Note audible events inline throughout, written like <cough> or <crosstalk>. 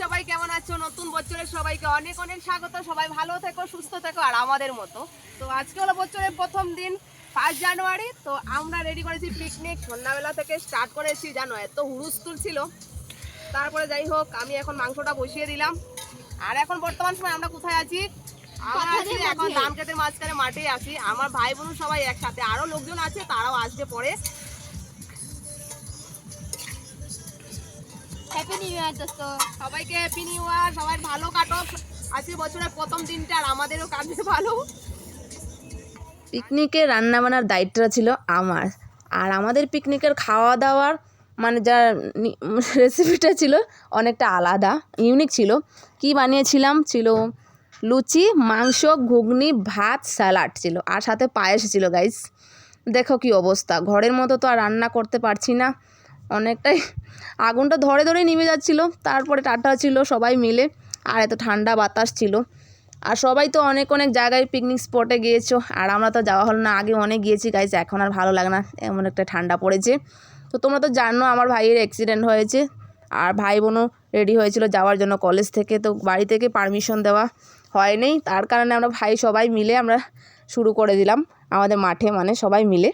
সবাই কেমন আছো? নতুন বছরের সবাইকে অনেক অনেক স্বাগত। সবাই ভালো থেকো সুস্থ থেকো আর আমাদের মতো। তো আজকে হলো বছরের প্রথম দিন ফার্স্ট জানুয়ারি। তো আমরা রেডি করেছি পিকনিক সন্ধ্যাবেলা থেকে স্টার্ট করেছি জানো এত হুড়ুস্তুল ছিল তারপরে যাই হোক আমি এখন মাংসটা বসিয়ে দিলাম। আর এখন বর্তমান সময় আমরা কোথায় আছি? আমরা আছি এখন ধান খেতের মাঝখানে মাঠে আছি। আমার ভাই বোন সবাই একসাথে। আরও লোকজন আছে তারাও আসবে পরে। হ্যাপি নিউ ইয়ার দোস্ত সবাইকে হ্যাপি নিউ ইয়ার সবাই ভালো কাটক আজকে বছরের প্রথম দিনটা আর আমাদেরও কাটবে ভালো। পিকনিকের রান্নাবান্নার দায়িত্বটা ছিল আমার। আর আমাদের পিকনিকের খাওয়া দাওয়ার মানে যার রেসিপিটা ছিল অনেকটা আলাদা ইউনিক ছিল। কি বানিয়েছিলাম? ছিল লুচি, মাংস, ঘুগনি, ভাত স্যালাড ছিল। আর সাথে পায়েস ছিল গাইস দেখো কি অবস্থা। ঘরের মতো তো আর রান্না করতে পারছি না। অনেকটাই আগুনটা ধরে ধরেই নিভে যাচ্ছিল। তারপরে টাটা ছিল সবাই মিলে, আর এত ঠান্ডা বাতাস ছিল। আর সবাই তো অনেক অনেক জায়গায় পিকনিক স্পটে গিয়েছো, আর আমরা তো যাওয়া হলো না, আগে অনেক গিয়েছি গাইজ এখন আর ভালো লাগে না, এমন একটা ঠান্ডা পড়েছে। তো তোমরা তো জানো আমার ভাইয়ের অ্যাক্সিডেন্ট হয়েছে, আর ভাই বোনও রেডি হয়েছিল যাওয়ার জন্য কলেজ থেকে, তো বাড়ি থেকে পারমিশন দেওয়া হয়নি তার কারণে আমরা ভাই সবাই মিলে আমরা শুরু করে দিলাম, আমাদের মাঠে মানে সবাই মিলে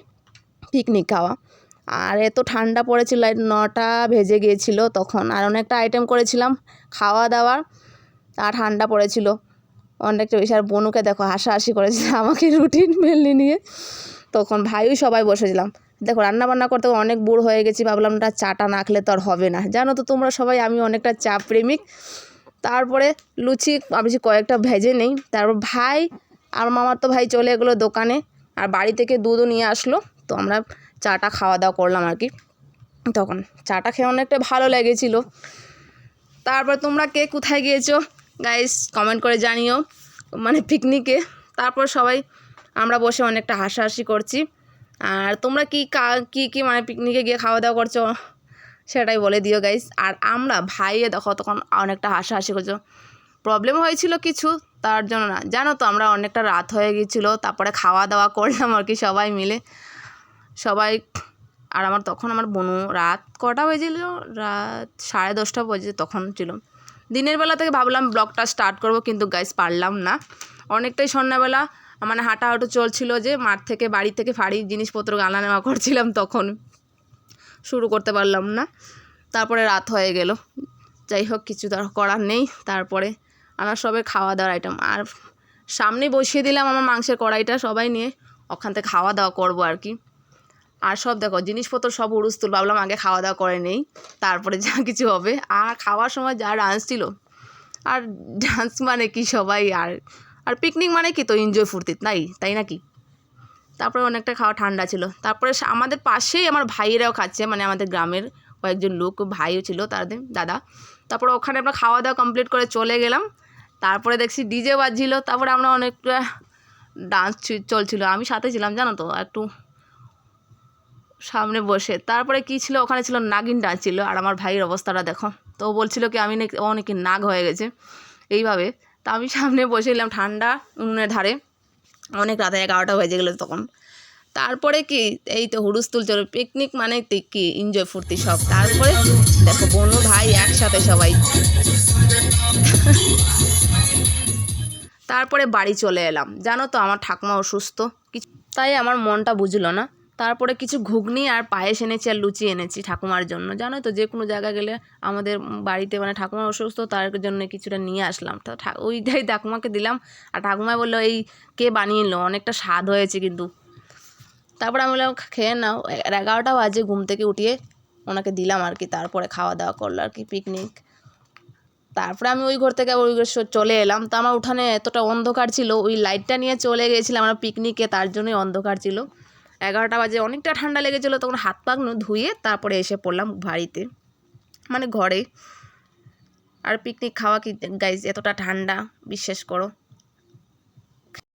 পিকনিক খাওয়া। আর এত ঠান্ডা পড়েছিল নটা ভেজে গিয়েছিল তখন। আর অনেকটা আইটেম করেছিলাম, খাওয়া দাওয়ার আর ঠান্ডা পড়েছিল। অনেকটা বেশি, আর বনুকে দেখো, হাসাহাসি করেছে, <laughs> আমাকে রুটিন মেনলি নিয়ে। তখন ভাইও সবাই বসেছিলাম দেখো রান্না বান্না করতে অনেক বুড় হয়ে গেছি, ভাবলাম না, চাটা না খেলে তো আর হবে না। জানো তো তোমরা সবাই, আমি অনেকটা চা প্রেমিক। তারপরে লুচি, আমি কয়েকটা ভেজে নেই। তারপর ভাই, আর মামার তো ভাই চলে এগুলো দোকানে, আর বাড়ি থেকে দুধও নিয়ে আসলো। তো আমরা চাটা খাওয়া দাওয়া করলাম আর কি। তখন চাটা খেয়ে অনেকটা ভালো লেগেছিলো। তারপর তোমরা কে কোথায় গিয়েছো? গাইস কমেন্ট করে জানিও। মানে পিকনিকে তারপর সবাই, আমরা বসে অনেকটা হাসাহাসি করছি। আর তোমরা কি কা, কী কী মানে পিকনিকে গিয়ে খাওয়া দাওয়া করছ? সেটাই বলে দিও গাইস আর আমরা ভাইয়ে দেখো তখন অনেকটা হাসাহাসি করছ। প্রবলেম হয়েছিল কিছু, তার জন্য না। জানো তো, আমরা অনেকটা রাত হয়ে গিয়েছিল। তারপরে খাওয়া দাওয়া করলাম আর কি সবাই মিলে। সবাই, আর আমার তখন আমার বনু রাত কটা বেজেছিল? রাত সাড়ে দশটা বেজে তখন ছিল। দিনের বেলা থেকে ভাবলাম ব্লগটা স্টার্ট করব, কিন্তু গাইস পারলাম না। অনেকটাই সন্ধ্যাবেলা মানে হাঁটাহাঁটু চলছিল যে, মাঠ থেকে বাড়ি থেকে ফাড়ি জিনিসপত্র আনা নেওয়া করছিলাম তখন। শুরু করতে পারলাম না। তারপরে রাত হয়ে গেল। যাই হোক, কিছু তো আর করার নেই। তারপরে আমার সবে খাওয়া দাওয়ার আইটেম আর সামনে বসিয়ে দিলাম আমার মাংসের কড়াইটা সবাই নিয়ে। ওখান থেকে খাওয়া দাওয়া করব আর কি। আর সব দেখো, জিনিসপত্র সব উড়ুস্তুল ভাবলাম আগে খাওয়া দাওয়া করে নেই, তারপরে যা কিছু হবে। আর খাওয়ার সময় যা ডান্স ছিল, আর ডান্স মানে কি সবাই, আর আর পিকনিক মানে কি তো এনজয় ফুর্তি, তাই তাই নাকি? তারপরে অনেকটা খাওয়া ঠান্ডা ছিল। তারপরে আমাদের পাশেই আমার ভাইয়েরাও খাচ্ছে মানে আমাদের গ্রামের কয়েকজন লোক, ভাইও ছিল তাদের দাদা। তারপরে ওখানে আমরা খাওয়া দাওয়া কমপ্লিট করে চলে গেলাম। তারপরে দেখছি ডিজে বাজছিল, তারপরে আমরা অনেকটা ডান্স চলছিল। আমি সাথে ছিলাম, জানো তো, একটু সামনে বসে। তারপরে কি ছিল? ওখানে ছিল নাগিন ছিল আর আমার ভাইয়ের অবস্থাটা দেখো। তো বলছিল কি, আমি নাকি, ও নাকি নাগ হয়ে গেছে। এইভাবে। তা আমি সামনে বসেছিলাম ঠান্ডা উনুনের ধারে। অনেক রাতে এগারোটা বেজে গেলো তখন। তারপরে কি, এই তো হুড়ুস্তুল চলো পিকনিক মানে কি এনজয় ফুর্তি সব। তারপরে দেখো, বোনু ভাই একসাথে সবাই। তারপরে বাড়ি চলে এলাম। জানো তো, আমার ঠাকুমা অসুস্থ। তাই আমার মনটা বুঝলো না। তারপরে কিছু ঘুগনি আর পায়েস এনেছি আর লুচি এনেছি ঠাকুমার জন্য। জানো তো যে কোনো জায়গা গেলে আমাদের বাড়িতে মানে ঠাকুমা অসুস্থ, তার জন্য কিছুটা নিয়ে আসলাম। তো ওইটাই ঠাকুমাকে দিলাম আর ঠাকুমা বলল, এই কে বানিয়ে নিলো? অনেকটা স্বাদ হয়েছে কিন্তু। তারপরে আমি বললাম খেয়ে নাও। এগারোটা বাজে ঘুম থেকে উঠিয়ে ওনাকে দিলাম আর কি, তারপরে খাওয়া দাওয়া করল আর কি, পিকনিক। তারপরে আমি ওই ঘর থেকে ওই ঘরে চলে এলাম। তো আমার উঠানে এতটা অন্ধকার ছিল, ওই লাইটটা নিয়ে চলে গিয়েছিলাম আমরা পিকনিকে, তার জন্যই অন্ধকার ছিল। এগারোটা বাজে, অনেকটা ঠান্ডা লেগেছিলো, তখন হাত পাগনো ধুয়ে তারপরে এসে পড়লাম বাড়িতে। মানে ঘরে। আর পিকনিক খাওয়া কি গাইজ এতটা ঠান্ডা, বিশ্বাস করো।